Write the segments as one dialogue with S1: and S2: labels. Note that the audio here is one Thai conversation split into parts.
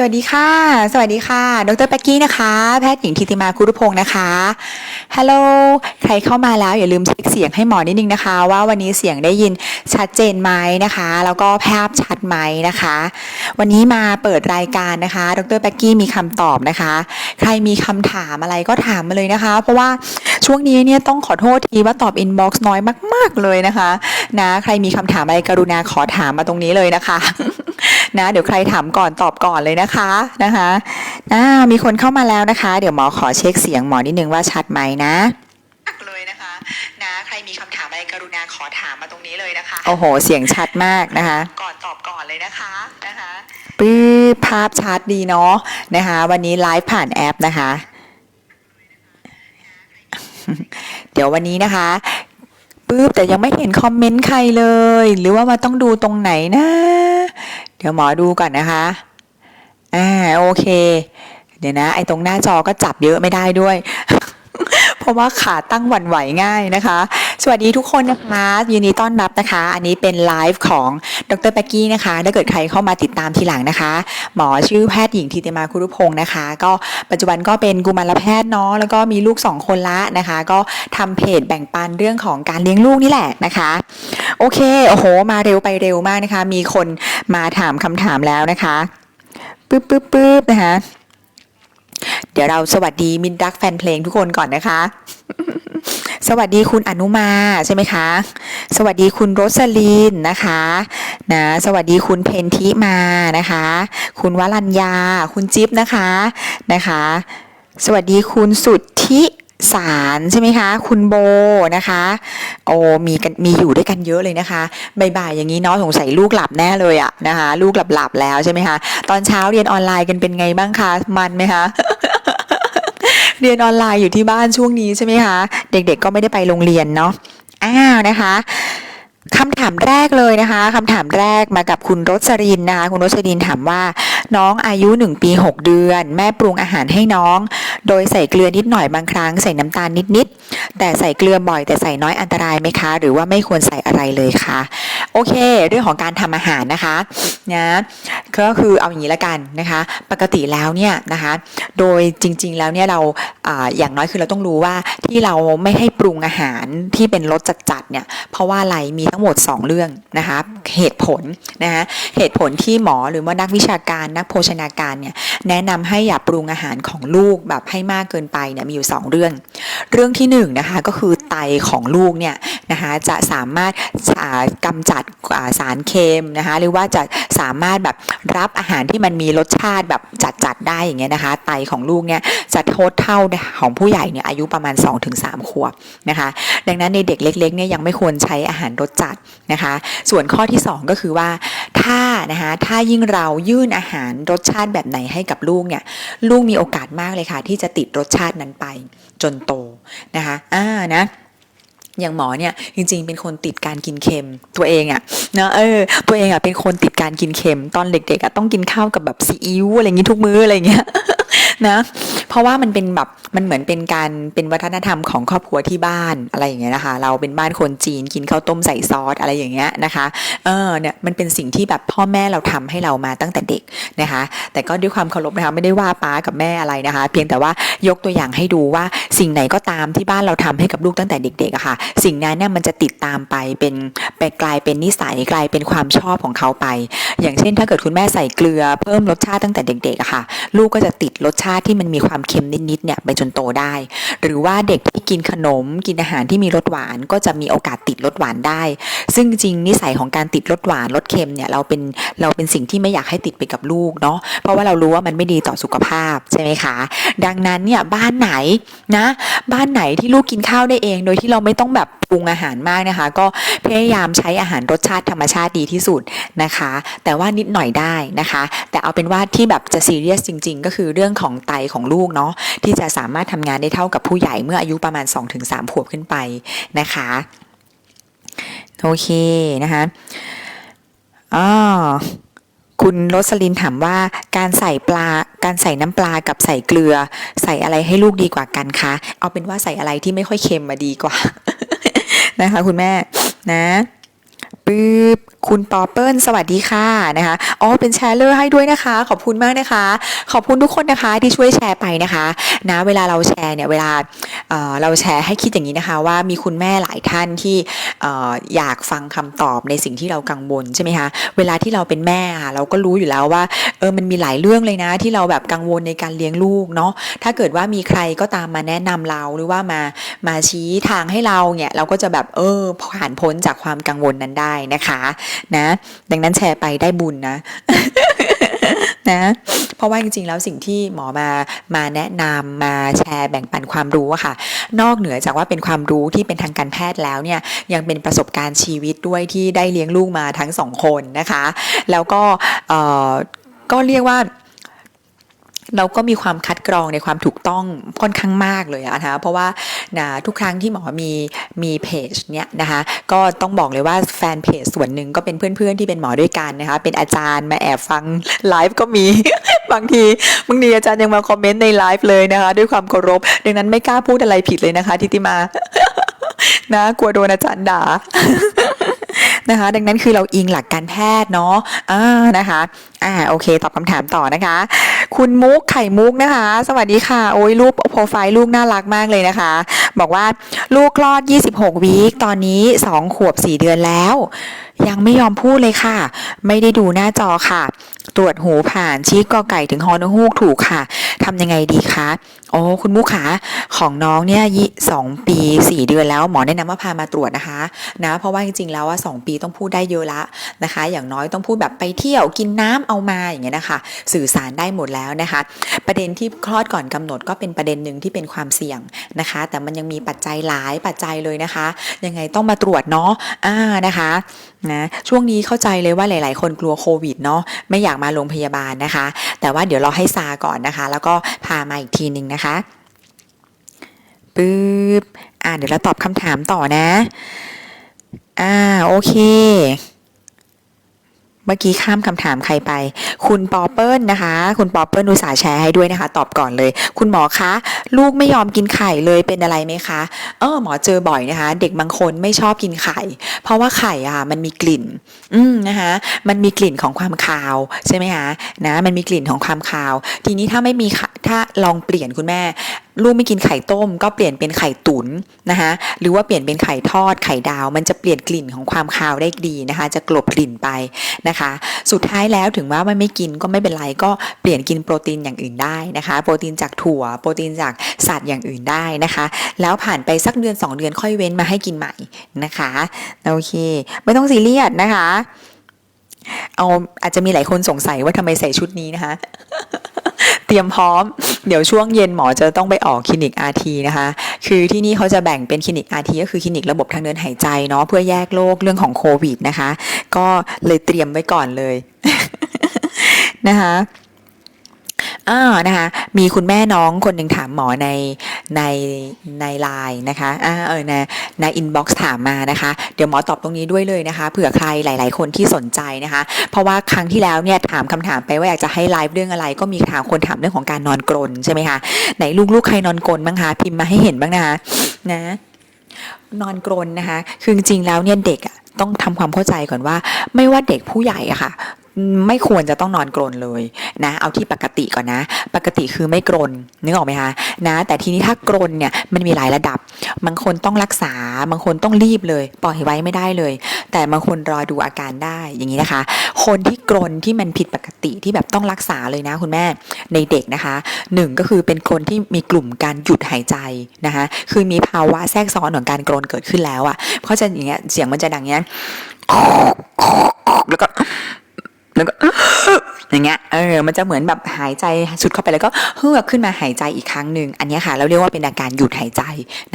S1: สวัสดีค่ะ สวัสดีค่ะ ดรแป๊กกี้นะคะ แพทย์หญิงทิติมาคุรุพงศ์นะคะ ฮัลโหล ใครเข้ามาแล้วอย่าลืมเช็คเสียงให้หมอนิดนึงนะคะ ว่าวันนี้เสียงได้ยินชัดเจนไหมนะคะ แล้วก็ภาพชัดไหมนะคะ วันนี้มาเปิดรายการนะคะ ดรแป๊กกี้มีคำตอบนะคะ ใครมีคำถามอะไรก็ถามมาเลยนะคะ เพราะว่าช่วงนี้เนี่ยต้องขอโทษทีว่าตอบอินบ็อกซ์น้อยมาก ๆเลยนะคะ นะ ใครมีคำถามอะไรกรุณาขอถามมาตรงนี้เลยนะคะ นะ เดี๋ยวใครถามก่อนตอบก่อนเลยนะคะนะคะอ่ามีคนเข้ามาแล้วนะคะ เดี๋ยวหมอขอเช็คเสียงหมอนิดนึงว่าชัดไหมนะเลยนะคะนะใครมีคำถามอะไรกรุณาขอถามมาตรงนี้เลยนะคะโอ้โห เสียงชัดมากนะคะ ก่อนตอบก่อนเลยนะคะนะคะปื้อภาพชัดดีเนาะนะคะ วันนี้ไลฟ์ผ่านแอปนะคะ เดี๋ยววันนี้นะคะปึ๊บแต่ยังไม่เห็นคอมเมนต์ใครเลย หรือว่ามาต้องดูตรงไหนนะ เดี๋ยวหมอดูก่อนนะคะ อ่าโอเค เดี๋ยวนะ ไอ้ตรงหน้าจอก็จับเยอะไม่ได้ด้วย เพราะว่าขาตั้งหวั่นไหวง่ายนะคะ สวัสดีทุกคนนะคะยินดีต้อนรับนะคะ อันนี้เป็นไลฟ์ของดรแป๊กกี้นะคะ ถ้าเกิดใครเข้ามาติดตามทีหลังนะคะ หมอชื่อแพทย์หญิงทิติมาคุรุพงศ์นะคะ ก็ปัจจุบันก็เป็นกุมารแพทย์เนาะแล้วก็มีลูกสองคนละนะคะ ก็ทำเพจแบ่งปันเรื่องของการเลี้ยงลูกนี่แหละนะคะ โอเคโอ้โห มาเร็วไปเร็วมากนะคะ มีคนมาถามคำถามแล้วนะคะปึ๊บปึ๊บปึ๊บนะคะ ดี๋ยวเราสวัสดีมินรักแฟนเพลงทุกคนก่อนนะคะ สวัสดีคุณอนุมาใช่ไหมคะ สวัสดีคุณโรสลีนนะคะนะสวัสดีคุณเพนทิมานะคะ คุณวรัญญา คุณจิ๊บนะคะนะคะ สวัสดีคุณสุทธิสารใช่ไหมคะ คุณโบนะคะ โอ้มีกันมีอยู่ด้วยกันเยอะเลยนะคะบ่ายๆอย่างนี้เนาะสงสัยลูกหลับแน่เลยอะนะคะ ลูกหลับหลับแล้วใช่ไหมคะ ตอนเช้าเรียนออนไลน์กันเป็นไงบ้างคะ มันไหมคะ เรียนออนไลน์อยู่ที่บ้านช่วงนี้ใช่ไหมคะ เด็กๆก็ไม่ได้ไปโรงเรียนเนาะอ้าวนะคะ คำถามแรกเลยนะคะคำถามแรกมากับคุณรสรินนะคะคุณรสรินถามว่า น้องอายุ 1 ปี 6 เดือน แม่ปรุงอาหารให้น้อง โดยใส่เกลือนิดหน่อยบางครั้งใส่น้ำตาลนิดๆแต่ใส่เกลือบ่อยแต่ใส่น้อยอันตรายไหมคะ หรือว่าไม่ควรใส่อะไรเลยคะโอเค เรื่องของการทำอาหารนะคะนะก็คือเอาอย่างนี้ละกันนะคะ ปกติแล้วเนี่ยนะคะ โดยจริง ๆแล้วเนี่ยเราอาอย่างน้อยคือเราต้องรู้ว่าที่เราไม่ให้ปรุงอาหารที่เป็นรสจัดๆเนี่ยเพราะว่าอะไรมีทั้งหมด 2 เรื่องนะคะเหตุผลนะคะเหตุผลที่หมอหรือว่านักวิชาการนักโภชนาการเนี่ยแนะนำให้อย่าปรุงอาหารของลูกแบบให้มากเกินไปเนี่ยมีอยู่ 2 เรื่อง เรื่องที่1นงนะคะก็คือไตของลูกเนี่ยนะคะจะสามารถอ่ากำจัดสารเค็มนะคะหรือว่าจะสามารถแบบรับอาหารที่มันมีรสชาติแบบจัดๆได้อย่างเงี้ยนะคะไตของลูกเนี่ยจะโทษเท่าของผู้ใหญ่เนี่ยอายุประมาณ 2-3 ขวบนะคะดังนั้นในเด็กเล็กๆเนี่ยยังไม่ควรใช้อาหารรสจัดนะคะ ส่วนข้อที่ 2 ก็คือว่าถ้านะคะถ้ายิ่งเรายื่นอาหารรสชาติแบบไหนให้กับลูกเนี่ยลูกมีโอกาสมากเลยค่ะ ที่จะติดรสชาตินั้นไปจนโตนะคะอ่านะอย่างหมอเนี่ยจริงๆ เป็นคนติดการกินเค็มตัวเองอะนะเออตัวเองอะเป็นคนติดการกินเค็ม ตอนเด็กๆอะต้องกินข้าวกับแบบซีอิ๊วอะไรอย่างงี้ทุกมื้ออะไรอย่างเงี้ยนะ เพราะว่ามันเป็นแบบมันเหมือนเป็นการเป็นวัฒนธรรมของครอบครัวที่บ้านอะไรอย่างเงี้ยนะคะ เราเป็นบ้านคนจีนกินข้าวต้มใส่ซอสอะไรอย่างเงี้ยนะคะเออเนี่ยมันเป็นสิ่งที่แบบพ่อแม่เราทำให้เรามาตั้งแต่เด็กนะคะ แต่ก็ด้วยความเคารพนะคะไม่ได้ว่าป้ากับแม่อะไรนะคะ เพียงแต่ว่ายกตัวอย่างให้ดูว่าสิ่งไหนก็ตามที่บ้านเราทำให้กับลูกตั้งแต่เด็กๆอะค่ะ สิ่งนั้นเนี่ยมันจะติดตามไปเป็นไปกลายเป็นนิสัยกลายเป็นความชอบของเขาไป อย่างเช่น ถ้าเกิดคุณแม่ใส่เกลือเพิ่มรสชาติตั้งแต่เด็กๆอะค่ะ ลูกก็จะติดรสชาติที่มันมีความเค็มนิดๆเนี่ยไปจนโตได้ หรือว่าเด็กที่กินขนมกินอาหารที่มีรสหวานก็จะมีโอกาสติดรสหวานได้ ซึ่งจริงนิสัยของการติดรสหวานรสเค็มเนี่ยเราเป็นเราเป็นสิ่งที่ไม่อยากให้ติดไปกับลูกเนาะเพราะว่าเรารู้ว่ามันไม่ดีต่อสุขภาพใช่ไหมคะ ดังนั้นเนี่ยบ้านไหนนะ บ้านไหนที่ลูกกินข้าวได้เอง โดยที่เราไม่ต้องแบบปรุงอาหารมากนะคะ ก็พยายามใช้อาหารรสชาติธรรมชาติดีที่สุดนะคะ แต่ว่านิดหน่อยได้นะคะ แต่เอาเป็นว่าที่แบบจะซีเรียสจริง ๆ ก็คือเรื่องของไตของลูกเนาะที่จะสามารถทำงานได้เท่ากับผู้ใหญ่เมื่ออายุประมาณ 2-3 ขวบขึ้นไปนะคะโอเคนะคะอ๋อคุณโรสลินถามว่าการใส่ปลาการใส่น้ำปลากับใส่เกลือ ใส่อะไรให้ลูกดีกว่ากันคะเอาเป็นว่าใส่อะไรที่ไม่ค่อยเค็มมาดีกว่า นะคะ คุณแม่นะปึ๊บ คุณปอเปิลสวัสดีค่ะนะคะอ๋อเป็นแชร์เลอร์ให้ด้วยนะคะ ขอบคุณมากนะคะ ขอบคุณทุกคนนะคะที่ช่วยแชร์ไปนะคะนะเวลาเราแชร์เนี่ยเวลาเเราแชร์ให้คิดอย่างนี้นะคะ ว่ามีคุณแม่หลายท่านที่อ่อยากฟังคำตอบในสิ่งที่เรากังวลใช่ไหมคะเวลาที่เราเป็นแม่อะเราก็รู้อยู่แล้วว่าเออมันมีหลายเรื่องเลยนะ ที่เราแบบกังวลในการเลี้ยงลูกเนาะถ้าเกิดว่ามีใครก็ตามมาแนะนำเราหรือว่ามามาชี้ทางให้เราเนี่ยเราก็จะแบบเออผ่านพ้นจากความกังวลนั้นได้นะคะนะ ดังนั้นแชร์ไปได้บุญนะนะเพราะว่าจริง ๆ แล้วสิ่งที่หมอมามาแนะนำมาแชร์แบ่งปันความรู้อะค่ะ นอกเหนือจากว่าเป็นความรู้ที่เป็นทางการแพทย์แล้วเนี่ยยังเป็นประสบการณ์ชีวิตด้วยที่ได้เลี้ยงลูกมาทั้งสองคนนะคะ แล้วก็เออก็เรียกว่า เราก็มีความคัดกรองในความถูกต้องค่อนข้างมากเลยนะคะเพราะว่านะทุกครั้งที่หมอมีมีเพจเนี่ยนะคะก็ต้องบอกเลยว่าแฟนเพจส่วนหนึ่งก็เป็นเพื่อนๆที่เป็นหมอด้วยกันนะคะเป็นอาจารย์มาแอบฟังไลฟ์ก็มี บางทีบางทีอาจารย์ยังมาคอมเมนต์ในไลฟ์เลยนะคะด้วยความเคารพ ดังนั้นไม่กล้าพูดอะไรผิดเลยนะคะทิติมานะกลัวโดนอาจารย์ด่านะคะดังนั้นคือเราอิงหลักการแพทย์เนาะอ่านะคะอ่าโอเค ตอบคำถามต่อนะคะ คุณมุกไข่มุกนะคะ สวัสดีค่ะ โอ้ยรูปโปรไฟล์ลูกน่ารักมากเลยนะคะ บอกว่าลูกคลอด 26 วีคตอนนี้ 2 ขวบ 4 เดือนแล้ว ยังไม่ยอมพูดเลยค่ะ ไม่ได้ดูหน้าจอค่ะ ตรวจหูผ่านชี้กอไก่ถึงฮอนฮูกถูกค่ะทำยังไงดีคะโอ้คุณมุกขาของน้องเนี่ยสองปีสี่เดือนแล้วหมอแนะนำว่าพามาตรวจนะคะนะเพราะว่าจริงๆแล้วว่าสองปีต้องพูดได้เยอะละนะคะ อย่างน้อยต้องพูดแบบไปเที่ยวกินน้ำเอามาอย่างเงี้ยนะคะ สื่อสารได้หมดแล้วนะคะ ประเด็นที่คลอดก่อนกำหนดก็เป็นประเด็นหนึ่งที่เป็นความเสี่ยงนะคะ แต่มันยังมีปัจจัยหลายปัจจัยเลยนะคะ ยังไงต้องมาตรวจเนาะอ่านะคะนะช่วงนี้เข้าใจเลยว่าหลาย ๆ คนกลัวโควิดเนาะไม่อยากมาโรงพยาบาลนะคะ แต่ว่าเดี๋ยวเราให้ซาก่อนนะคะ แล้วก็พามาอีกทีหนึ่งนะคะปึ๊บอ่าเดี๋ยวเราตอบคำถามต่อนะ อ่า โอเค เมื่อกี้ข้ามคำถามใครไป คุณปอเปิลนะคะ คุณปอเปิลอุตส่าห์แชร์ให้ด้วยนะคะ ตอบก่อนเลย คุณหมอคะ ลูกไม่ยอมกินไข่เลยเป็นอะไรไหมคะ เออหมอเจอบ่อยนะคะ เด็กบางคนไม่ชอบกินไข่ เพราะว่าไข่อะค่ะมันมีกลิ่น อืมนะคะมันมีกลิ่นของความคาวใช่ไหมคะนะมันมีกลิ่นของความคาว ทีนี้ถ้าไม่มีถ้าลองเปลี่ยนคุณแม่ ลูกไม่กินไข่ต้ม ก็เปลี่ยนเป็นไข่ตุ๋นนะคะหรือว่าเปลี่ยนเป็นไข่ทอดไข่ดาว มันจะเปลี่ยนกลิ่นของความคาวได้ดีนะคะ จะกลบกลิ่นไปนะคะ สุดท้ายแล้วถึงว่ามันไม่กินก็ไม่เป็นไรก็เปลี่ยนกินโปรตีนอย่างอื่นได้นะคะ โปรตีนจากถั่ว โปรตีนจากสัตว์อย่างอื่นได้นะคะ แล้วผ่านไปสักเดือน 2 เดือนค่อยเว้นมาให้กินใหม่นะคะโอเค ไม่ต้องซีเรียสนะคะเอาอาจจะมีหลายคนสงสัยว่าทำไมใส่ชุดนี้นะคะ เตรียมพร้อม เดี๋ยวช่วงเย็นหมอจะต้องไปออกคลินิก RT นะคะ คือที่นี่เขาจะแบ่งเป็นคลินิก RT ก็คือคลินิกระบบทางเดินหายใจเนาะเพื่อแยกโรคเรื่องของโควิดนะคะ ก็เลยเตรียมไว้ก่อนเลยนะคะ อ่านะคะมีคุณแม่น้องคนหนึ่งถามหมอในในในไลน์นะคะอ่าเออในในอินบ็อกซ์ถามมานะคะ เดี๋ยวหมอตอบตรงนี้ด้วยเลยนะคะเผื่อใครหลาย ๆ คนที่สนใจนะคะ เพราะว่าครั้งที่แล้วเนี่ยถามคำถามไปว่าอยากจะให้ไลฟ์เรื่องอะไร ก็มีถามคนถามเรื่องของการนอนกรนใช่ไหมคะไหนลูก ๆ ใครนอนกรนบ้างคะพิมพ์มาให้เห็นบ้างนะคะนะนอนกรนนะคะ คือจริงๆแล้วเนี่ยเด็กอะต้องทำความเข้าใจก่อนว่า ไม่ว่าเด็กผู้ใหญ่อะค่ะ ไม่ควรจะต้องนอนกรนเลยนะเอาที่ปกติก่อนนะ ปกติคือไม่กรนนึกออกไหมคะนะ แต่ทีนี้ถ้ากรนเนี่ยมันมีหลายระดับ บางคนต้องรักษา บางคนต้องรีบเลยปล่อยไว้ไม่ได้เลย แต่บางคนรอดูอาการได้อย่างนี้นะคะ คนที่กรนที่มันผิดปกติที่แบบต้องรักษาเลยนะคุณแม่ในเด็กนะคะหนึ่งก็คือเป็นคนที่มีกลุ่มการหยุดหายใจนะคะคือมีภาวะแทรกซ้อนของการกรนเกิดขึ้นแล้วอะ่ะเพราะจะอย่างเงี้ยเสียงมันจะดังเงี้ยแล้วก็ แล้วก็อย่างเงี้ยเออมันจะเหมือนแบบหายใจสุดเข้าไปแล้วก็เฮือกขึ้นมาหายใจอีกครั้งหนึ่งอันนี้ค่ะเราเรียกว่าเป็นอาการหยุดหายใจ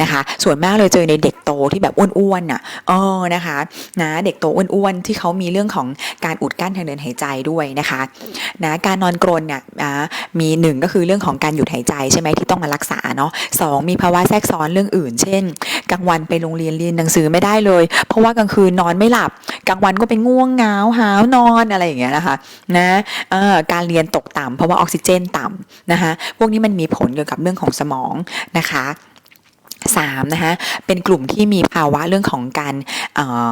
S1: นะคะ ส่วนมากเลยเจอในเด็กโตที่แบบอ้วนๆน่ะเออนะคะนะเด็กโตอ้วนๆที่เขามีเรื่องของการอุดกั้นทางเดินหายใจด้วยนะคะนะการนอนกรนเนี่ยนะมีหนึ่งก็คือเรื่องของการหยุดหายใจใช่ไหมที่ต้องมารักษาเนาะสองมีภาวะแทรกซ้อนเรื่องอื่น เช่นกลางวันไปโรงเรียนเรียนหนังสือไม่ได้เลย เพราะว่ากลางคืนนอนไม่หลับกลางวันก็เป็นง่วงเหงาหาวนอนอะไรอย่างเงี้ยนะคะนะการเรียนตกต่ำเพราะว่าออกซิเจนต่ำนะคะพวกนี้มันมีผลเกี่ยวกับเรื่องของสมองนะคะสามนะคะเป็นกลุ่มที่มีภาวะเรื่องของการเอ่อ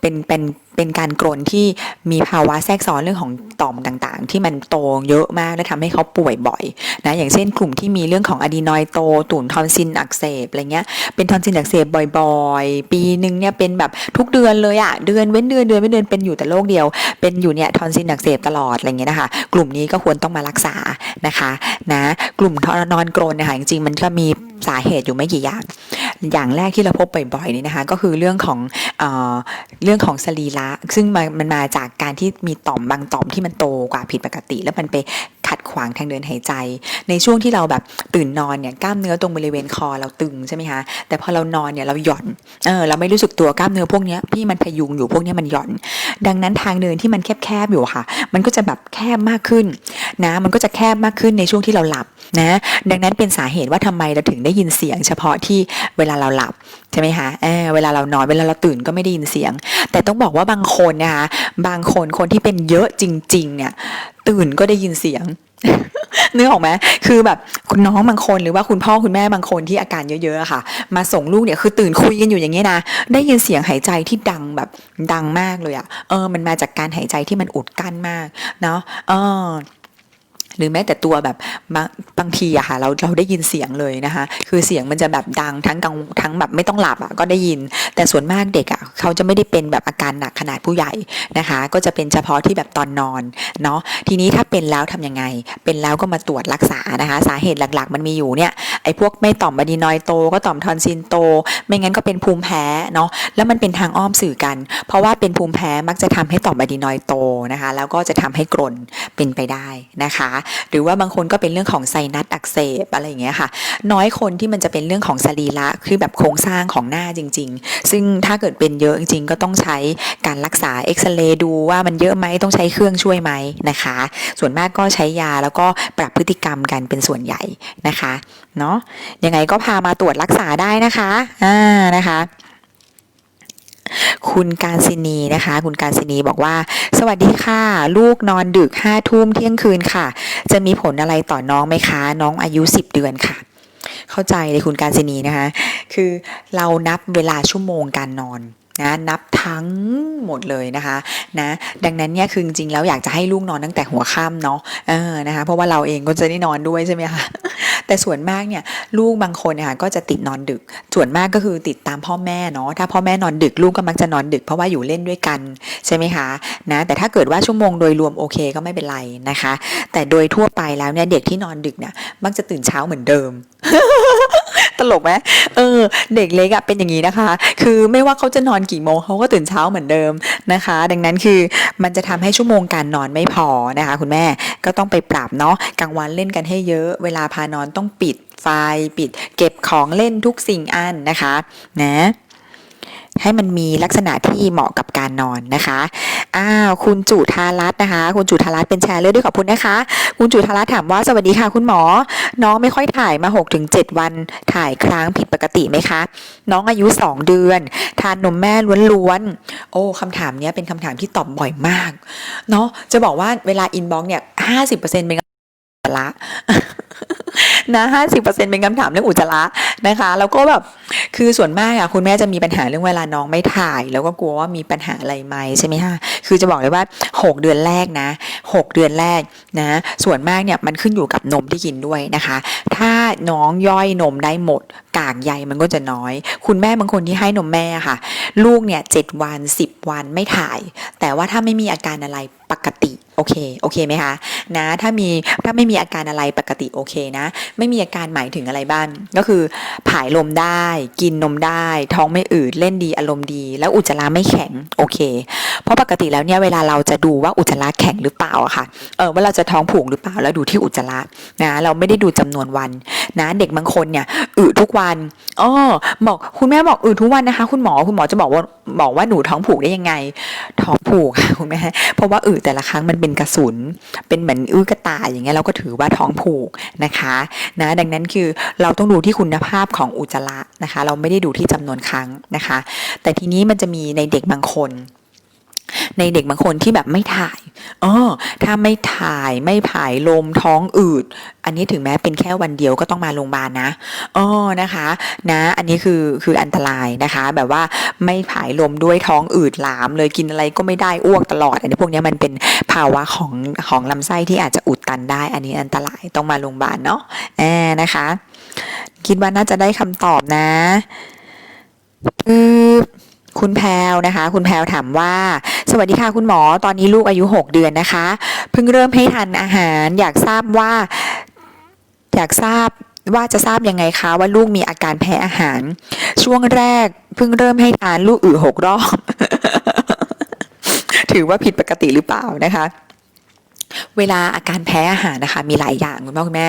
S1: เปเป็นเป็น เป็นการกรนที่มีภาวะแทรกซ้อนเรื่องของต่อมต่างๆ ที่มันโตเยอะมากและทำให้เขาป่วยบ่อยนะอย่างเช่นกลุ่มที่มีเรื่องของอะดีนอยโตตุ่นทอนซิลอักเสบอะไรเงี้ยเป็นทอนซิลอักเสบบ่อยๆ ปีหนึ่งเนี่ยเป็นแบบทุกเดือนเลยอะเดือนเว้นเดือนเดือนเว้นเดือนเป็นอยู่แต่โรคเดียว เป็นอยู่เนี่ยทอนซิลอักเสบตลอดอะไรเงี้ยนะคะ กลุ่มนี้ก็ควรต้องมารักษานะคะนะกลุ่มนอนกรนนะคะจริงๆมันก็มีสาเหตุอยู่ไม่กี่อย่าง อย่างแรกที่เราพบบ่อยๆนี่นะคะ ก็คือเรื่องของเอ่อเรื่องของสรีระซึ่งมันมันมาจากการที่มีต่อมบางต่อมที่มันโตกว่าผิดปกติ แล้วมันไปขัดขวางทางเดินหายใจ ในช่วงที่เราแบบตื่นนอนเนี่ยกล้ามเนื้อตรงบริเวณคอเราตึงใช่ไหมคะแต่พอเรานอนเนี่ยเราหย่อนเออเราไม่รู้สึกตัวกล้ามเนื้อพวกเนี้ยที่มันพยุงอยู่พวกเนี้ยมันหย่อน ดังนั้นทางเดินที่มันแคบๆอยู่ค่ะ มันก็จะแบบแคบมากขึ้นนะมันก็จะแคบมากขึ้นในช่วงที่เราหลับนะดังนั้นเป็นสาเหตุว่าทำไมเราถึงได้ยินเสียง เฉพาะที่เวลาเราหลับใช่ไหมคะเออเวลาเรานอนเวลาเราตื่นก็ไม่ได้ยินเสียง แต่ต้องบอกว่าบางางคนนะคะบางคนคนที่เป็นเยอะจริง ๆ เนี่ย ตื่นก็ได้ยินเสียงนึกออกไหมคือแบบคุณน้องบางคนหรือว่าคุณพ่อคุณแม่บางคนที่อาการเยอะๆค่ะ มาส่งลูกเนี่ยคือตื่นคุยกันอยู่อย่างนี้นะ ได้ยินเสียงหายใจที่ดังแบบดังมากเลยอะเออ มันมาจากการหายใจที่มันอุดกั้นมาก เนาะ เออ หรือแม้แต่ตัวแบบบางทีอะค่ะเราเราได้ยินเสียงเลยนะคะ คือเสียงมันจะแบบดังทั้งกลางทั้งแบบไม่ต้องหลับอะก็ได้ยิน แต่ส่วนมากเด็กอะเขาจะไม่ได้เป็นแบบอาการหนักขนาดผู้ใหญ่นะคะ ก็จะเป็นเฉพาะที่แบบตอนนอนเนาะทีนี้ถ้าเป็นแล้วทำยังไง เป็นแล้วก็มาตรวจรักษานะคะ สาเหตุหลักๆ มันมีอยู่เนี่ยไอ้พวกไม่ต่อมอะดีนอยโต ก็ต่อมทอนซิลโต ไม่งั้นก็เป็นภูมิแพ้เนาะแล้วมันเป็นทางอ้อมสื่อกัน เพราะว่าเป็นภูมิแพ้มักจะทำให้ต่อมอะดีนอยโตนะคะ แล้วก็จะทำให้กรนเป็นไปได้นะคะหรือว่าบางคนก็เป็นเรื่องของไซนัสอักเสบอะไรอย่างเงี้ยค่ะ น้อยคนที่มันจะเป็นเรื่องของสรีระคือแบบโครงสร้างของหน้าจริง ๆ ซึ่งถ้าเกิดเป็นเยอะจริง ๆ ก็ต้องใช้การรักษาเอ็กซเรย์ดูว่ามันเยอะไหมต้องใช้เครื่องช่วยไหมนะคะ ส่วนมากก็ใช้ยาแล้วก็ปรับพฤติกรรมกันเป็นส่วนใหญ่นะคะเนาะยังไงก็พามาตรวจรักษาได้นะคะอ่านะคะ คุณการศินีนะคะ คุณการศินีบอกว่า สวัสดีค่ะ ลูกนอนดึกห้าทุ่มเที่ยงคืนค่ะ จะมีผลอะไรต่อน้องไหมคะ น้องอายุ 10 เดือนค่ะ เข้าใจเลยคุณการศินีนะคะ คือเรานับเวลาชั่วโมงการนอน นะนับทั้งหมดเลยนะคะนะดังนั้นเนี่ยคือจริงๆแล้วอยากจะให้ลูกนอนตั้งแต่หัวค่ำเนาะเออนะคะเพราะว่าเราเองก็จะได้นอนด้วยใช่ไหมคะแต่ส่วนมากเนี่ยลูกบางคนเนี่ยค่ะก็จะติดนอนดึก ส่วนมากก็คือติดตามพ่อแม่เนาะถ้าพ่อแม่นอนดึกลูกก็มักจะนอนดึกเพราะว่าอยู่เล่นด้วยกันใช่ไหมคะนะแต่ถ้าเกิดว่าชั่วโมงโดยรวมโอเคก็ไม่เป็นไรนะคะ แต่โดยทั่วไปแล้วเนี่ยเด็กที่นอนดึกเนี่ยมักจะตื่นเช้าเหมือนเดิม ตลกไหมเออ เด็กเล็กอะเป็นอย่างนี้นะคะ คือไม่ว่าเขาจะนอนกี่โมงเขาก็ตื่นเช้าเหมือนเดิมนะคะ ดังนั้นคือมันจะทำให้ชั่วโมงการนอนไม่พอนะคะ คุณแม่ก็ต้องไปปรับเนาะกลางวันเล่นกันให้เยอะ เวลาพานอนต้องปิดไฟปิด เก็บของเล่นทุกสิ่งอันนะคะ นะให้มันมีลักษณะที่เหมาะกับการนอนนะคะ อ้าวคุณจุธารัตน์นะคะ คุณจุธารัตน์เป็นแชร์เลยด้วยขอบคุณนะคะ คุณจุธารัตน์ถามว่าสวัสดีค่ะคุณหมอ น้องไม่ค่อยถ่ายมา 6-7 วันถ่ายครั้งผิดปกติไหมคะ น้องอายุ 2 เดือน ทานนมแม่ล้วนๆ โอ้คำถามนี้เป็นคำถามที่ตอบบ่อยมาก เนาะจะบอกว่าเวลาอินบ็อกเนี่ย 50%เป็น คำถามอุจจาระนะ50%เป็นคำถามเรื่องอุจจาระนะคะ แล้วก็แบบคือส่วนมากอะคุณแม่จะมีปัญหาเรื่องเวลาน้องไม่ถ่าย แล้วก็กลัวว่ามีปัญหาอะไรไหมใช่ไหมคะคือจะบอกเลยว่า6เดือนแรกนะ6เดือนแรกนะ ส่วนมากเนี่ยมันขึ้นอยู่กับนมที่กินด้วยนะคะ ถ้าน้องย่อยนมได้หมด กากใยมันก็จะน้อย คุณแม่บางคนที่ให้นมแม่ค่ะ ลูกเนี่ยเจ็ดวัน10วันไม่ถ่าย แต่ว่าถ้าไม่มีอาการอะไรปกติโอเคโอเคไหมคะนะถ้ามีถ้าไม่มีอาการอะไรปกติโอเคนะ ไม่มีอาการหมายถึงอะไรบ้าง ก็คือผายลมได้ กินนมได้ ท้องไม่อืดเล่นดีอารมณ์ดี แล้วอุจจาระไม่แข็งโอเค เพราะปกติแล้วเนี่ยเวลาเราจะดูว่าอุจจาระแข็งหรือเปล่าอะค่ะเออว่าเราจะท้องผูกหรือเปล่าแล้วดูที่อุจจาระนะเราไม่ได้ดูจำนวนวัน นะ เด็กบางคนเนี่ยอึทุกวันอ๋อบอกคุณแม่บอกอึทุกวันนะคะ คุณหมอคุณหมอจะบอกว่าบอกว่าหนูท้องผูกได้ยังไง ท้องผูกค่ะคุณแม่เพราะว่าอึแต่ละครั้งมันเป็นกระสุน เป็นเหมือนอื้อกระต่ายอย่างเงี้ยเราก็ถือว่าท้องผูกนะคะนะดังนั้นคือเราต้องดูที่คุณภาพของอุจจาระนะคะ เราไม่ได้ดูที่จำนวนครั้งนะคะ แต่ทีนี้มันจะมีในเด็กบางคน ในเด็กบางคนที่แบบไม่ถ่ายอ๋อถ้าไม่ถ่ายไม่ผายลมท้องอืด อันนี้ถึงแม้เป็นแค่วันเดียวก็ต้องมาโรงพยาบาลนะอ๋อนะคะ นะ อันนี้คือคืออันตรายนะคะ แบบว่าไม่ผายลมด้วยท้องอืดหลาม เลยกินอะไรก็ไม่ได้อ้วกตลอด อันนี้พวกนี้มันเป็นภาวะของของลำไส้ที่อาจจะอุดตันได้ อันนี้อันตรายต้องมาโรงพยาบาลเนาะแอบนะคะ คิดว่าน่าจะได้คำตอบนะคือ คุณแพลวนะคะ คุณแพลวถามว่า สวัสดีค่ะคุณหมอตอนนี้ลูกอายุ 6 เดือนนะคะ เพิ่งเริ่มให้ทานอาหาร อยากทราบว่า อยากทราบว่าจะทราบยังไงคะว่าลูกมีอาการแพ้อาหาร ช่วงแรกเพิ่งเริ่มให้ทานลูกอือหกรอบ ถือว่าผิดปกติหรือเปล่านะคะ เวลาอาการแพ้อาหารนะคะ มีหลายอย่างคุณพ่อคุณแม่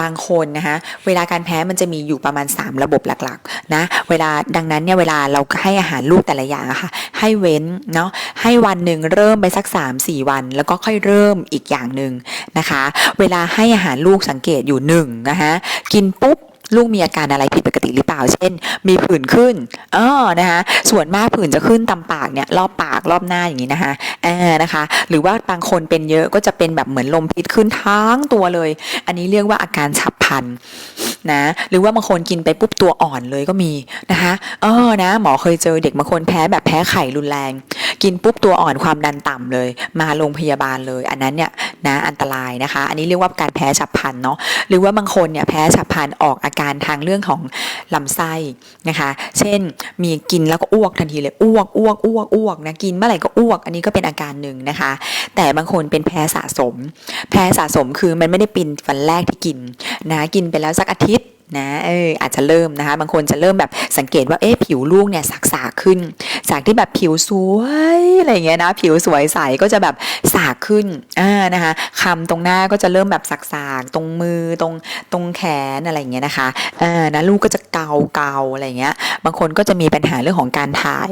S1: บางคนนะคะเวลาการแพ้มันจะมีอยู่ประมาณ 3 ระบบหลักๆนะเวลาดังนั้นเนี่ยเวลาเราให้อาหารลูกแต่ละอย่างอะค่ะให้เว้นเนาะให้วันหนึ่งเริ่มไปสัก 3-4 วัน แล้วก็ค่อยเริ่มอีกอย่างหนึ่งนะคะ เวลาให้อาหารลูกสังเกตอยู่หนึ่งนะคะกินปุ๊บ ลูกมีอาการอะไรผิดปกติหรือเปล่า เช่น มีผื่นขึ้นเออนะคะส่วนมากผื่นจะขึ้นตามปากเนี่ยรอบปากรอบหน้าอย่างนี้นะคะเออนะคะ หรือว่าบางคนเป็นเยอะก็จะเป็นแบบเหมือนลมพิษขึ้นทั้งตัวเลย อันนี้เรียกว่าอาการฉับพลันนะหรือว่าบางคนกินไปปุ๊บตัวอ่อนเลยก็มีนะคะเออนะ หมอเคยเจอเด็กบางคนแพ้แบบแพ้ไข่รุนแรง กินปุ๊บตัวอ่อนความดันต่ำเลย มาโรงพยาบาลเลย อันนั้นเนี่ยนะอันตรายนะคะ อันนี้เรียกว่าการแพ้ฉับพลันเนาะหรือว่าบางคนเนี่ยแพ้ฉับพลันออกอาการทางเรื่องของลำไส้นะคะ เช่นมีกินแล้วก็อ้วกทันทีเลยอ้วกอ้วกอ้วกอ้วกนะกินเมื่อไหร่ก็อ้วก อันนี้ก็เป็นอาการหนึ่งนะคะ แต่บางคนเป็นแพ้สะสม แพ้สะสมคือมันไม่ได้ปินวันแรกที่กินนะกินไปแล้วสักอาทิตย์ นะเอออาจจะเริ่มนะคะ บางคนจะเริ่มแบบสังเกตว่าเอ๊ะผิวลูกเนี่ยสากๆขึ้น จากที่แบบผิวสวยอะไรเงี้ยนะ ผิวสวยใสก็จะแบบสากขึ้นอ่านะคะคำตรงหน้าก็จะเริ่มแบบสากๆตรงมือตรงตรงแขนอะไรเงี้ยนะคะอ่านะลูกก็จะเกาเกาอะไรเงี้ย บางคนก็จะมีปัญหาเรื่องของการถ่าย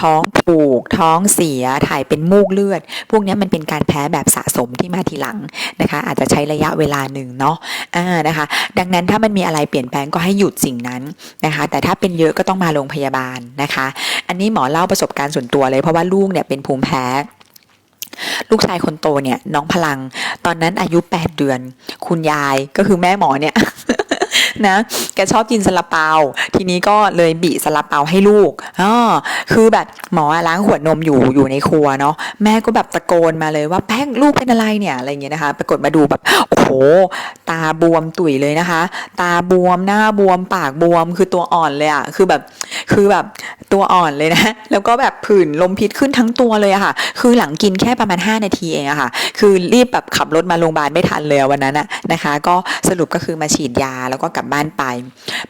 S1: ท้องผูกท้องเสียถ่ายเป็นมูกเลือด พวกนี้มันเป็นการแพ้แบบสะสมที่มาทีหลังนะคะ อาจจะใช้ระยะเวลาหนึ่งเนาะอ่านะคะ ดังนั้นถ้ามันมีอะไระไรเปลี่ยนแปลงก็ให้หยุดสิ่งนั้นนะคะ แต่ถ้าเป็นเยอะก็ต้องมาโรงพยาบาลนะคะ อันนี้หมอเล่าประสบการณ์ส่วนตัวเลยเพราะว่าลูกเนี่ยเป็นภูมิแพ้ลูกชายคนโตเนี่ยน้องพลัง ตอนนั้นอายุ 8 เดือน คุณยายก็คือแม่หมอเนี่ย นะแกชอบกินซาลาเปา ทีนี้ก็เลยบีซาลาเปาให้ลูกอ๋อคือแบบหมอล้างขวดนมอยู่อยู่ในครัวเนาะแม่ก็แบบตะโกนมาเลยว่าแป้งลูกเป็นอะไรเนี่ยอะไรอย่างเงี้ยนะคะ ปรากฏมาดูแบบโอ้โหตาบวมตุ๋ยเลยนะคะ ตาบวมหน้าบวมปากบวมคือตัวอ่อนเลยอะคือแบบคือแบบตัวอ่อนเลยนะ แล้วก็แบบผื่นลมพิษขึ้นทั้งตัวเลยอะค่ะ คือหลังกินแค่ประมาณ 5 นาทีเองอะค่ะ คือรีบแบบขับรถมาโรงพยาบาลไม่ทันเลยวันนั้นอะนะคะ ก็สรุปก็คือมาฉีดยาแล้วก็กลับบ้านไป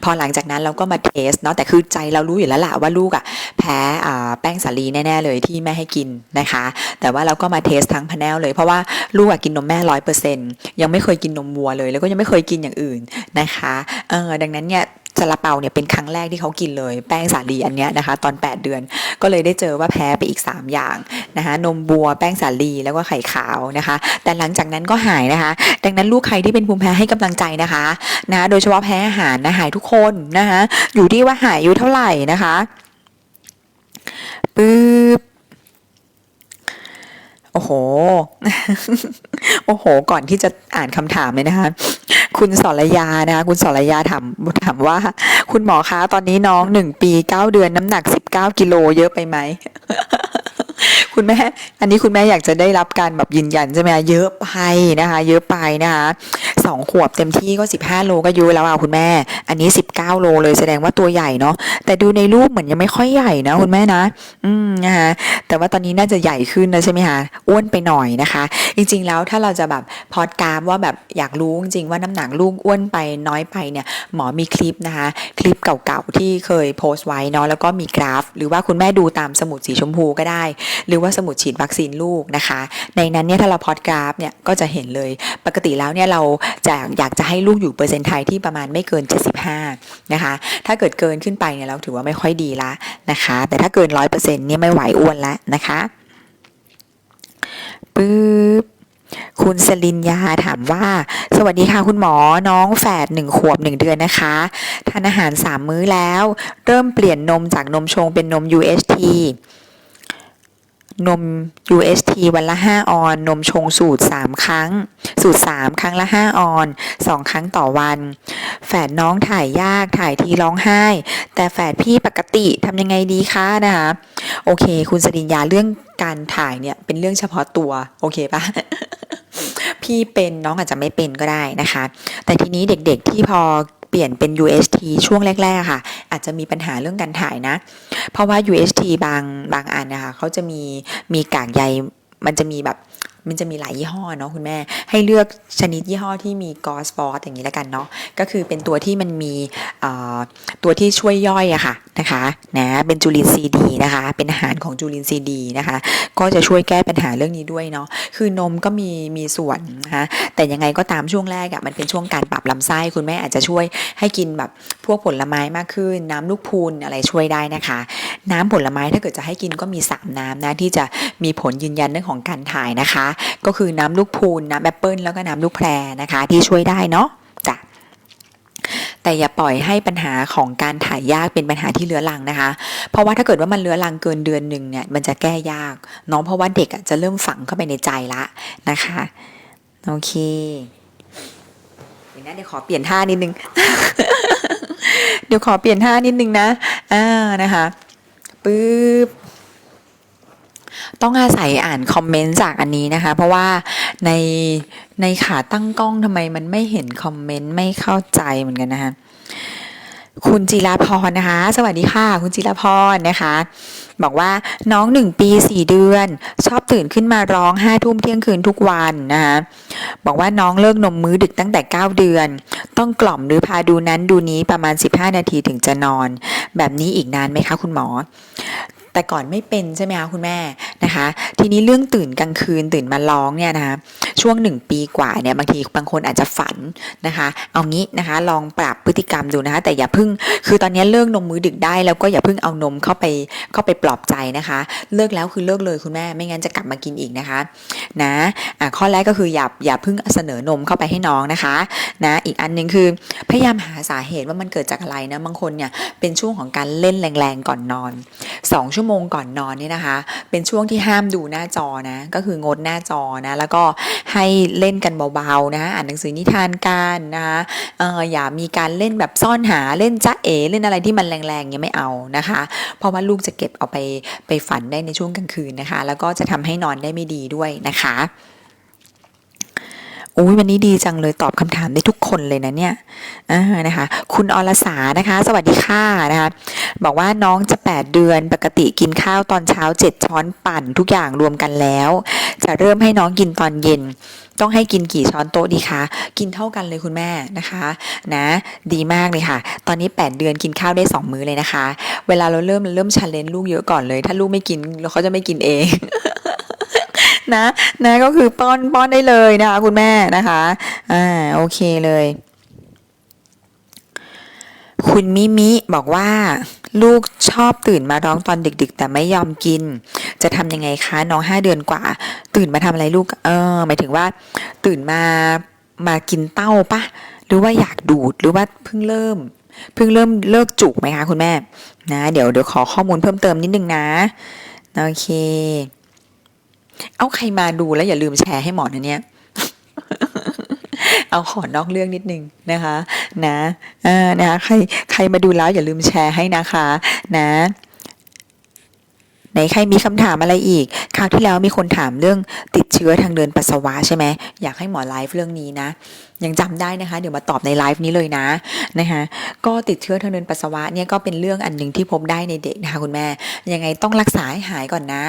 S1: พอหลังจากนั้นเราก็มาเทสเนาะแต่คือใจเรารู้อยู่แล้วล่ะว่าลูกอะแพ้อ่าแป้งสาลีแน่ ๆ เลยที่แม่ให้กินนะคะ แต่ว่าเราก็มาเทสทั้งพนแนลเลยเพราะว่าลูกอะกินนมแม่ร้อยเปอร์เซ็นยังไม่เคยกินนมวัวเลย แล้วก็ยังไม่เคยกินอย่างอื่นนะคะเออดังนั้นเนี่ย ซาลาเปาเนี่ยเป็นครั้งแรกที่เขากินเลย แป้งสาลีอันเนี้ยนะคะ ตอน 8 เดือนก็เลยได้เจอว่าแพ้ไปอีก 3 อย่างนะคะนมบัวแป้งสาลีแล้วก็ไข่ขาวนะคะ แต่หลังจากนั้นก็หายนะคะ ดังนั้นลูกใครที่เป็นภูมิแพ้ให้กำลังใจนะคะนะโดยเฉพาะแพ้อาหารนะหายทุกคนนะคะอยู่ที่ว่าหายอายุเท่าไหร่นะคะปึ๊บโอ้โห โอ้โห ก่อนที่จะอ่านคำถามเลยนะคะ คุณสรยานะคะคุณสรยาถามถามว่า คุณหมอคะตอนนี้น้องหนึ่งปีเก้าเดือนน้ำหนักสิบเก้ากิโลเยอะไปไหมคุณแม่ อันนี้คุณแม่อยากจะได้รับการแบบยืนยันใช่ไหมเยอะไปนะคะ เยอะไปนะคะ สองขวบเต็มที่ก็สิบห้าโลก็ยอะแล้วอะคุณแม่ อันนี้สิบเก้าโลเลยแสดงว่าตัวใหญ่เนาะแต่ดูในรูปเหมือนยังไม่ค่อยใหญ่นะคุณแม่นะ อืมนะคะแต่ว่าตอนนี้น่าจะใหญ่ขึ้นแล้วใช่ไหมคะอ้วนไปหน่อยนะคะ จริงๆแล้วถ้าเราจะแบบพอดกราฟว่าแบบอยากรู้จริงๆว่าน้ำหนักลูกอ้วนไปน้อยไปเนี่ยหมอมีคลิปนะคะ คลิปเก่าๆที่เคยโพสต์ไว้เนาะแล้วก็มีกราฟ หรือว่าคุณแม่ดูตามสมุดสีชมพูก็ได้ หรือว่าสมุดฉีดวัคซีนลูกนะคะ ในนั้นเนี่ยถ้าเราพอดกราฟเนี่ยก็จะเห็นเลยปกติแล้วเนี่ยเราจะอยากจะให้ลูกอยู่เปอร์เซ็นต์ไทยที่ประมาณไม่เกิน 75 นะคะ ถ้าเกิดเกินขึ้นไปเนี่ยเราถือว่าไม่ค่อยดีละนะคะ แต่ถ้าเกิน 100%เนี่ยไม่ไหวอ้วนล้วนะคะปึ๊บคุณสลินยาถามว่า สวัสดีค่ะคุณหมอน้องแฝดหนึ่งขวบหนึ่งเดือนนะคะทานอาหารสามมื้อแล้ว เริ่มเปลี่ยนนมจากนมชงเป็นนม UHT นม UST วันละ 5 ออน นมชงสูตร 3 ครั้ง สูตร 3 ครั้งละ 5 ออน 2 ครั้งต่อวัน แฝดน้องถ่ายยากถ่ายทีร้องไห้ แต่แฝดพี่ปกติทำยังไงดีคะนะคะ โอเค คุณสริญญาเรื่องการถ่ายเนี่ยเป็นเรื่องเฉพาะตัว โอเคปะพี่เป็นน้องอาจจะไม่เป็นก็ได้นะคะ แต่ทีนี้เด็กๆที่พอ ปลี่ยนเป็น UST ช่วงแรกๆค่ะ อาจจะมีปัญหาเรื่องการถ่ายนะ เพราะว่า UST บางบางอันนะคะเขาจะมีมีกากใยมันจะมีแบบ มันจะมีหลายยี่ห้อเนาะคุณแม่ ให้เลือกชนิดยี่ห้อที่มีกอสฟอสอย่างนี้แล้วกันเนาะก็คือเป็นตัวที่มันมีตัวที่ช่วยย่อยอะค่ะนะคะนะเป็นจูลินซีดีนะคะ เป็นอาหารของจูลินซีดีนะคะ ก็จะช่วยแก้ปัญหาเรื่องนี้ด้วยเนาะคือนมก็มีมีส่วนนะคะแต่ยังไงก็ตามช่วงแรกอะมันเป็นช่วงการปรับลำไส้คุณแม่อาจจะช่วยให้กินแบบพวกผลไม้มากขึ้น น้ำลูกพูนอะไรช่วยได้นะคะ น้ำผลไม้ถ้าเกิดจะให้กินก็มี 3 น้ำนะที่จะมีผลยืนยันเรื่องของการถ่ายนะคะก็คือน้ำลูกพูนน้ำแอปเปิลแล้วก็น้ำลูกแพรนะคะ ที่ช่วยได้เนาะจ้ะแต่อย่าปล่อยให้ปัญหาของการถ่ายยากเป็นปัญหาที่เรื้อรังนะคะ เพราะว่าถ้าเกิดว่ามันเรื้อรังเกินเดือนหนึ่งเนี่ยมันจะแก้ยากเนาะเพราะว่าเด็กจะเริ่มฝังเข้าไปในใจละนะคะโอเคเดี๋ยวนะเดี๋ยวขอเปลี่ยนท่านิดนึง เดี๋ยวขอเปลี่ยนท่านิดนึงนะอ่านะคะปึ๊บ ต้องอาศัยอ่านคอมเมนต์จากอันนี้นะคะ เพราะว่าในในขาตั้งกล้องทำไมมันไม่เห็นคอมเมนต์ไม่เข้าใจเหมือนกันนะคะคุณจิราพรนะคะ สวัสดีค่ะ คุณจิราพรนะคะ บอกว่าน้องหนึ่งปีสี่เดือน ชอบตื่นขึ้นมาร้องห้าทุ่มเที่ยงคืนทุกวันนะคะบอกว่าน้องเลิกนมมื้อดึกตั้งแต่ 9 เดือน ต้องกล่อมหรือพาดูนั้นดูนี้ประมาณ 15 นาทีถึงจะนอน แบบนี้อีกนานไหมคะคุณหมอ แต่ก่อนไม่เป็นใช่ไหมคะคุณแม่นะคะ ทีนี้เรื่องตื่นกลางคืนตื่นมาร้องเนี่ยนะคะช่วงหนึ่งปีกว่าเนี่ยบางทีบางคนอาจจะฝันนะคะ เอางี้นะคะลองปรับพฤติกรรมดูนะคะ แต่อย่าเพิ่งคือตอนนี้เลิกนมมื้อดึกได้ แล้วก็อย่าเพิ่งเอานมเข้าไปเข้าไปปลอบใจนะคะ เลิกแล้วคือเลิกเลยคุณแม่ไม่งั้นจะกลับมากินอีกนะคะนะะข้อแรกก็คืออย่าอย่าเพิ่งเสนอนมเข้าไปให้น้องนะคะนะอีกอันหนึ่งคือพยายามหาสาเหตุว่ามันเกิดจากอะไรนะบางคนเนี่ยเป็นช่วงของการเล่นแรงๆก่อนนอน2ชั่วโมงก่อนนอนเนี่ยนะคะ เป็นช่วงที่ห้ามดูหน้าจอนะ ก็คืองดหน้าจอนะ แล้วก็ให้เล่นกันเบาๆนะ อ่านหนังสือนิทานกันนะคะเอออย่ามีการเล่นแบบซ่อนหาเล่นจ้าเอ๋เล่นอะไรที่มันแรงๆเนี่ยไม่เอานะคะ เพราะว่าลูกจะเก็บเอาไปไปฝันได้ในช่วงกลางคืนนะคะ แล้วก็จะทำให้นอนได้ไม่ดีด้วยนะคะ อุ้ยวันนี้ดีจังเลยตอบคำถามได้ทุกคนเลยนะเนี่ยนะคะ คุณอรสานะคะ สวัสดีค่ะนะคะบอกว่าน้องจะ 8 เดือนปกติกินข้าวตอนเช้า 7 ช้อนปั่นทุกอย่างรวมกันแล้ว จะเริ่มให้น้องกินตอนเย็น ต้องให้กินกี่ช้อนโต๊ะดีคะกินเท่ากันเลยคุณแม่นะคะนะดีมากเลยค่ะ ตอนนี้ 8 เดือนกินข้าวได้ 2 มื้อเลยนะคะ เวลาเราเริ่มเราเริ่มชันเลนลูกเยอะก่อนเลย ถ้าลูกไม่กินเราเขาจะไม่กินเอง นะนะก็คือป้อนป้อนได้เลยนะคะคุณแม่นะคะอ่าโอเคเลย คุณมิมิบอกว่า ลูกชอบตื่นมาร้องตอนดึก ๆ แต่ไม่ยอมกิน จะทำยังไงคะน้องห้าเดือนกว่า ตื่นมาทำอะไรลูกเออหมายถึงว่า ตื่นมามากินเต้าปะหรือว่าอยากดูดหรือว่าเพิ่งเริ่มเพิ่งเริ่มเลิกจุกไหมคะคุณแม่ นะ เดี๋ยวเดี๋ยวขอข้อมูลเพิ่มเติมนิดนึงนะ โอเค เอาใครมาดูแล้วอย่าลืมแชร์ให้หมอนะเนี่ยเอาขอนอกเรื่องนิดนึงนะคะ นะ เออนะคะใครใครมาดูแล้วอย่าลืมแชร์ให้นะคะ นะ ไหนใครมีคำถามอะไรอีก คราวที่แล้วมีคนถามเรื่องติดเชื้อทางเดินปัสสาวะใช่ไหมอยากให้หมอไลฟ์เรื่องนี้นะ ยังจำได้นะคะ เดี๋ยวมาตอบในไลฟ์นี้เลยนะนะคะก็ติดเชื้อทางเดินปัสสาวะเนี่ยก็เป็นเรื่องอันหนึ่งที่พบได้ในเด็กนะคะคุณแม่ ยังไงต้องรักษาให้หายก่อนนะ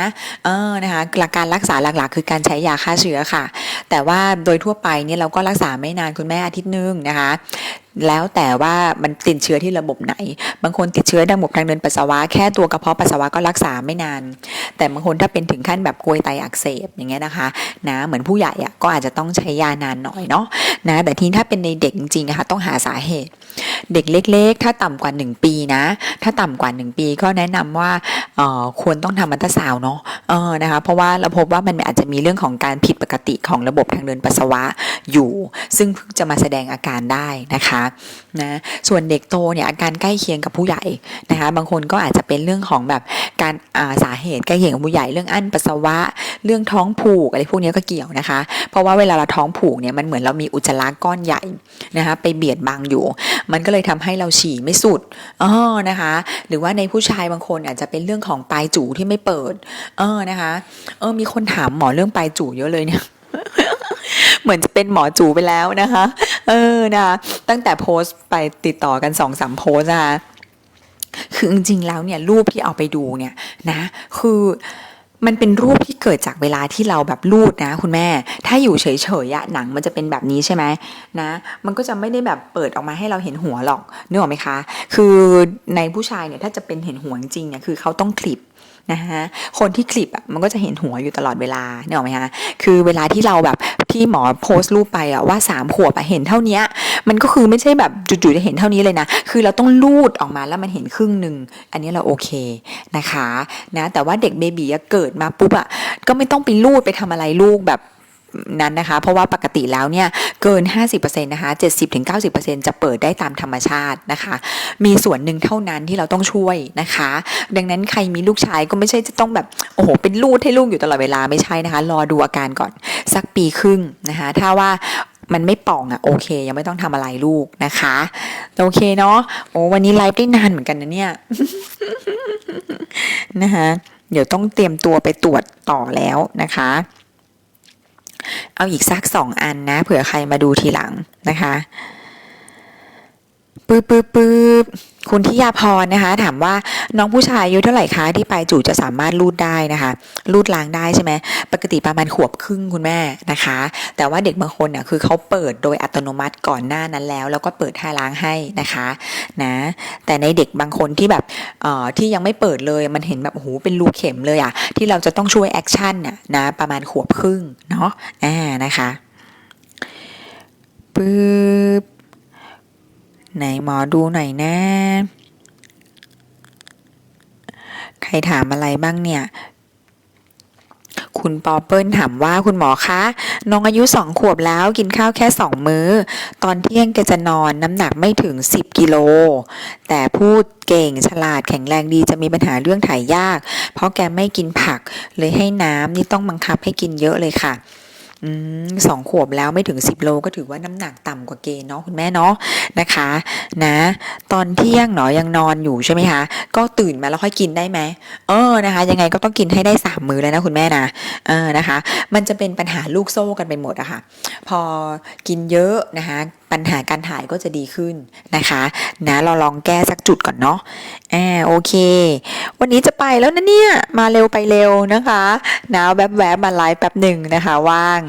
S1: เออนะคะหลักการรักษาหลักๆ คือการใช้ยาฆ่าเชื้อค่ะ แต่ว่าโดยทั่วไปเนี่ยเราก็รักษาไม่นานคุณแม่อาทิตย์นึงนะคะ แล้วแต่ว่ามันติดเชื้อที่ระบบไหน บางคนติดเชื้อระบบทางเดินปัสสาวะแค่ตัวกระเพาะปัสสาวะก็รักษาไม่นาน แต่บางคนถ้าเป็นถึงขั้นแบบกรวยไตอักเสบอย่างเงี้ยนะคะนะเหมือนผู้ใหญ่อะก็อาจจะต้องใช้ยานานหน่อยเนาะนะแต่ทีนี้ถ้าเป็นในเด็กจริงๆค่ะต้องหาสาเหตุ เด็กเล็ก ๆ ถ้าต่ำกว่า 1 ปีนะ ถ้าต่ำกว่า 1 ปีก็แนะนำว่าออควรต้องทำอัลตราซาวน์เนาะเออนะคะเพราะว่าเราพบว่ามันอาจจะมีเรื่องของการผิดปกติของระบบทางเดินปัสสาวะอยู่ ซึ่งเพิ่งจะมาแสดงอาการได้นะคะนะส่วนเด็กโตเนี่ยอาการใกล้เคียงกับผู้ใหญ่นะคะบางคนก็อาจจะเป็นเรื่องของแบบการาสาเหตุใกล้เคียงกับผู้ใหญ่เรื่องอั้นปัสสาวะ เรื่องท้องผูกอะไรพวกนี้ก็เกี่ยวนะคะ เพราะว่าเวลาเราท้องผูกเนี่ยมันเหมือนเรามีอุจจาระก้อนใหญ่นะคะไปเบียดบังอยู่ มันก็เลยทำให้เราฉี่ไม่สุดอ๋อนะคะ หรือว่าในผู้ชายบางคนอาจจะเป็นเรื่องของปลายจู่ที่ไม่เปิด เออนะคะ เออมีคนถามหมอเรื่องปลายจู่เยอะเลยเนี่ย เหมือนจะเป็นหมอจูไปแล้วนะคะ เออนะตั้งแต่โพสต์ไปติดต่อกันสองสามโพสนะคะคือจริงๆแล้วเนี่ยรูปที่เอาไปดูเนี่ยนะคือมันเป็นรูปที่เกิดจากเวลาที่เราแบบรูดนะ คุณแม่ ถ้าอยู่เฉยๆอะหนังมันจะเป็นแบบนี้ใช่ไหมนะ มันก็จะไม่ได้แบบเปิดออกมาให้เราเห็นหัวหรอกนึกออกไหมคะ คือในผู้ชายเนี่ยถ้าจะเป็นเห็นหัวจริงเนี่ยคือเขาต้องคลิปนะคะคนที่คลิปอะมันก็จะเห็นหัวอยู่ตลอดเวลาเนี่ยหรอกไหมคะคือเวลาที่เราแบบ ที่หมอโพสต์รูปไปอะว่าสามขวบอะเห็นเท่านี้มันก็คือไม่ใช่แบบจู่ๆจะเห็นเท่านี้เลยนะ คือเราต้องลูดออกมาแล้วมันเห็นครึ่งหนึ่งอันนี้เราโอเคนะคะนะแต่ว่าเด็กเบบีเกิดมาปุ๊บอะก็ไม่ต้องไปลูดไปทำอะไรลูกแบบ นั้นนะคะ เพราะว่าปกติแล้วเนี่ยเกิน 50%นะคะ70-90%จะเปิดได้ตามธรรมชาตินะคะ มีส่วนหนึ่งเท่านั้นที่เราต้องช่วยนะคะ ดังนั้นใครมีลูกชายก็ไม่ใช่จะต้องแบบโอ้โหเป็นลูดให้ลูกอยู่ตลอดเวลาไม่ใช่นะคะ รอดูอาการก่อนสักปีครึ่งนะคะ ถ้าว่ามันไม่ป่องอะโอเค ยังไม่ต้องทำอะไรลูกนะคะ โอเคเนาะโอ้วันนี้ไลฟ์ได้นานเหมือนกันนะเนี่ยนะคะเดี๋ยวต้องเตรียมตัวไปตรวจต่อแล้วนะคะ เอาอีกสักสองอันนะ เผื่อใครมาดูทีหลังนะคะปื๊บปื๊บปื๊ คุณทิยาพรนะคะ ถามว่าน้องผู้ชายอายุเท่าไหร่คะที่ปลายจู่จะสามารถรูดได้นะคะรูดล้างได้ใช่ไหมปกติประมาณขวบครึ่งคุณแม่นะคะ แต่ว่าเด็กบางคนเนี่ยคือเขาเปิดโดยอัตโนมัติก่อนหน้านั้นแล้ว แล้วก็เปิดท่าล้างให้นะคะนะแต่ในเด็กบางคนที่แบบเอ่อที่ยังไม่เปิดเลยมันเห็นแบบโอ้โหเป็นรูเข็มเลยอะที่เราจะต้องช่วยแอคชั่นน่ะนะประมาณขวบครึ่งเนาะอ่านะคะปึ๊บ ไหนหมอดูหน่อยนะ ใครถามอะไรบ้างเนี่ย คุณปอเปิ้ลถามว่าคุณหมอคะ น้องอายุสองขวบแล้วกินข้าวแค่สองมื้อ ตอนเที่ยงแกจะนอนน้ำหนักไม่ถึง 10 กิโล แต่พูดเก่งฉลาดแข็งแรงดีจะมีปัญหาเรื่องถ่ายยาก เพราะแกไม่กินผักเลยให้น้ำนี่ต้องบังคับให้กินเยอะเลยค่ะ อืมสองขวบแล้วไม่ถึง 10 โลก็ถือว่าน้ำหนักต่ำกว่าเกณฑ์เนาะคุณแม่เนาะนะคะ นะ ตอนเที่ยงเนาะยังนอนอยู่ใช่ไหมคะก็ตื่นมาแล้วค่อยกินได้ไหมเออนะคะ ยังไงก็ต้องกินให้ได้สามมื้อเลยนะคุณแม่นะเออนะคะ มันจะเป็นปัญหาลูกโซ่กันไปหมดอะค่ะ พอกินเยอะนะคะปัญหาการถ่ายก็จะดีขึ้นนะคะนะเราลองแก้สักจุดก่อนเนาะอ่าโอเค วันนี้จะไปแล้วนะเนี่ย มาเร็วไปเร็วนะคะนะแวบๆบมาไลฟ์แป๊บหนึ่งนะคะว่าง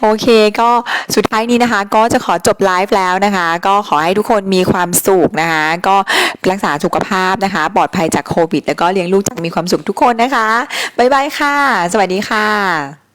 S1: โอเคก็สุดท้ายนี้นะคะ ก็จะขอจบไลฟ์แล้วนะคะ ก็ขอให้ทุกคนมีความสุขนะคะ ก็รักษาสุขภาพนะคะ ปลอดภัยจากโควิด แล้วก็เลี้ยงลูกจากมีความสุขทุกคนนะคะบ๊ายบายค่ะ สวัสดีค่ะ